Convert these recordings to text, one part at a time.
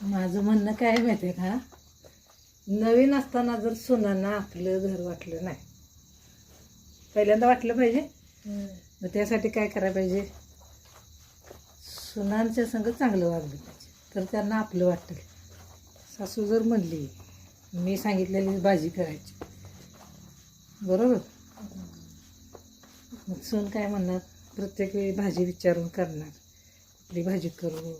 माझं म्हणणं काय माहिती आहे का? नवीन असताना जर सुनांना आपलं घर वाटलं नाही पहिल्यांदा वाटलं पाहिजे? मग त्यासाठी काय करायला पाहिजे? सुनांच्या संग चांगलं वागलं पाहिजे. तर त्यांना आपलं वाटेल. सासू जर म्हणली मी सांगितलेली भाजी करायची. बरोबर? मग सून काय म्हणणार? प्रत्येक वेळी भाजी विचारून करणार. आपली भाजी करू.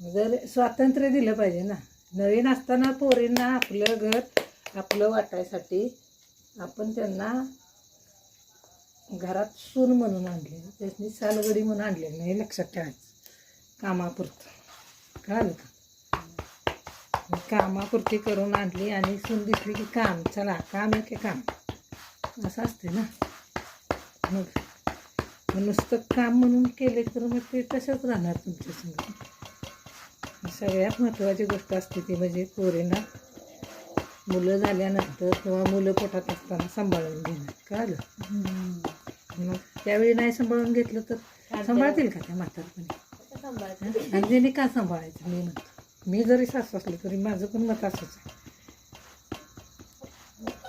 जर स्वातंत्र्य दिलं पाहिजे ना. नवीन असताना पोरींना आपलं घर आपलं वाटायसाठी आपण त्यांना घरात सून म्हणून आणले. त्यांनी सालगडी म्हणून आणले. नाही लक्षात ठेवायचं. कामापुरतं. कळालं का? कामापुरती करून आणली आणि सून दिसली की काम. चला काम आहे की काम. असं असते ना. मग. मग नुसतं काम म्हणून केले तर मग ते तसंच राहणार तुमच्या संग. सगळ्यात महत्त्वाची गोष्ट असते ती म्हणजे पोरींना मुलं झाल्यानंतर किंवा मुलं पोटात असताना सांभाळून घेणं. कळलं? मग त्यावेळी नाही सांभाळून घेतलं तर सांभाळतील. का त्या म्हातारपणी? आणि त्याने का सांभाळायचं? मी म्हणतो मी जरी सासू असले तरी माझं पण मत असंच आहे.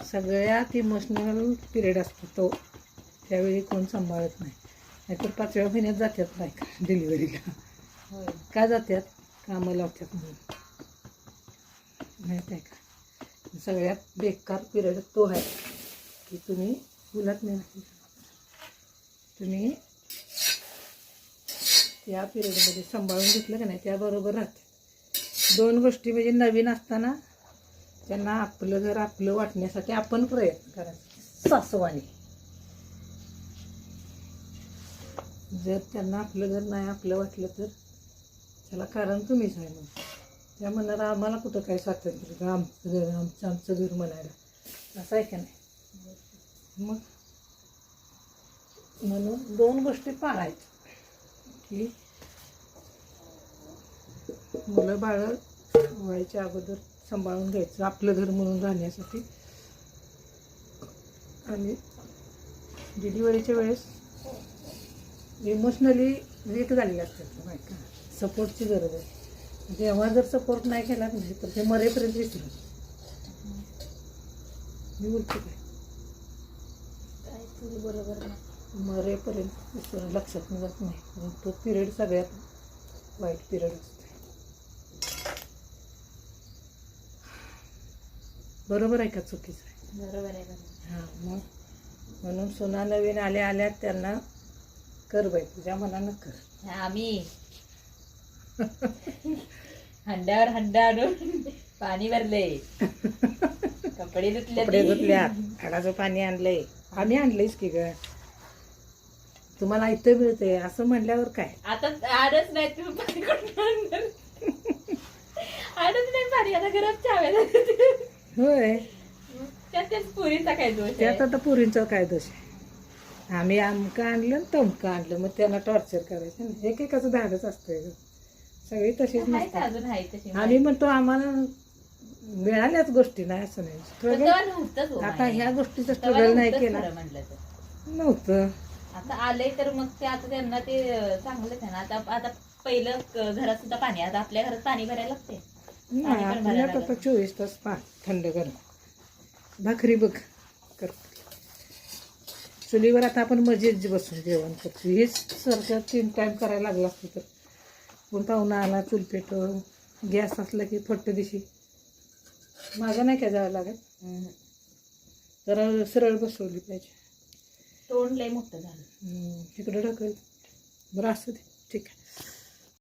सगळ्यात इमोशनल पिरियड असतो तो. त्यावेळी कोण सांभाळत नाही. नाहीतर पाचव्या महिन्यात जातात बायका डिलिव्हरीला का जातात कामं लावतात म्हणून. माहीत आहे का? सगळ्यात बेकार पिरियड तो आहे की तुम्ही बोलत नाही तुम्ही त्या पिरियडमध्ये सांभाळून घेतलं का नाही त्याबरोबर राहते. दोन गोष्टी म्हणजे नवीन असताना त्यांना आपलं घर आपलं वाटण्यासाठी आपण प्रयत्न करायचा. सासवाने. जर त्यांना आपलं घर नाही आपलं वाटलं तर त्याला कारण तुम्हीच आहे मग त्या म्हणणार आम्हाला कुठं काय स्वातंत्र्य का आमचं घर आमचं आमचं घर म्हणायला. असं आहे का नाही? मग म्हणून दोन गोष्टी पाळायच्या. की मुलं बाळं व्हायच्या अगोदर सांभाळून घ्यायचं आपलं घर म्हणून राहण्यासाठी. आणि डिलिव्हरीच्या वेळेस इमोशनली वीक झालेली असतात बायका. सपोर्टची गरज आहे. जेव्हा जर सपोर्ट नाही केला नाही तर ते मरेपर्यंत विसरू मी बोलते काय? बरोबर मरेपर्यंत विसरून लक्षात निघत नाही. तो पिरियड सगळ्यात वाईट पिरियड असतो. बरोबर आहे का चुकीचं? आहे बरोबर आहे. बरोबर हां मग? म्हणून सोना नवीन आल्या आल्या त्यांना कर बाई तुझ्या मनानं कर. आम्ही हंड्यावर हंडा आणून पाणी भरले कपडे धुतले कपडे धुतल्यात. हाडाचं पाणी आणलंय. आम्ही आणलंयच की ग. तुम्हाला इथं मिळते असं म्हणल्यावर काय? आता आडच नाही तुम्ही पाणी कुठून आणणार? आडच नाही पाणी. आता घरात चाव्या होय. त्यात त्याच पुरीचा काय दोष त्यात आहे आता पुरींचा काय दोष आहे? आम्ही आमकं आणलं आणि तमकं आणलं. मग त्यांना टॉर्चर करायचं. ना एकेकाचं धाडच असतंय ग. सगळी तशीच नसतात. अजून आहे तशी आम्ही म्हणतो आम्हाला मिळाल्याच गोष्टी नाही असं नाही. पण स्ट्रगल तेव्हा नव्हतंच हो आता माय. ह्या गोष्टीचं तेव्हा स्ट्रगल नाही नव्हतंच केला. खरं म्हणलं तर. नव्हतं. आता आलंय तर मग ते आता त्यांना ते अं, चांगलंच आहे ना. आता आता पहिलं क- घरात सुद्धा पाणी आता आपल्या घरात पाणी भरायला लागते नाही पाणी पण आपल्याला भरायला आता चोवीस तास पा थंड गरम भाकरी बघ कर. चुलीवर आता आपण मजेत बसून जेवण करतो हेच सारखं तीन टाईम करायला लागलं असतं तर. कोण पाहुणा आला चूल पेटव गॅस असला की फट्ट दिशी. माझं नाही काय जावं लागत. जरा सरळ बसवली पाहिजे. तोंड लय मोठं झालं. तिकडं ढकल. बरं असू दे ठीक आहे.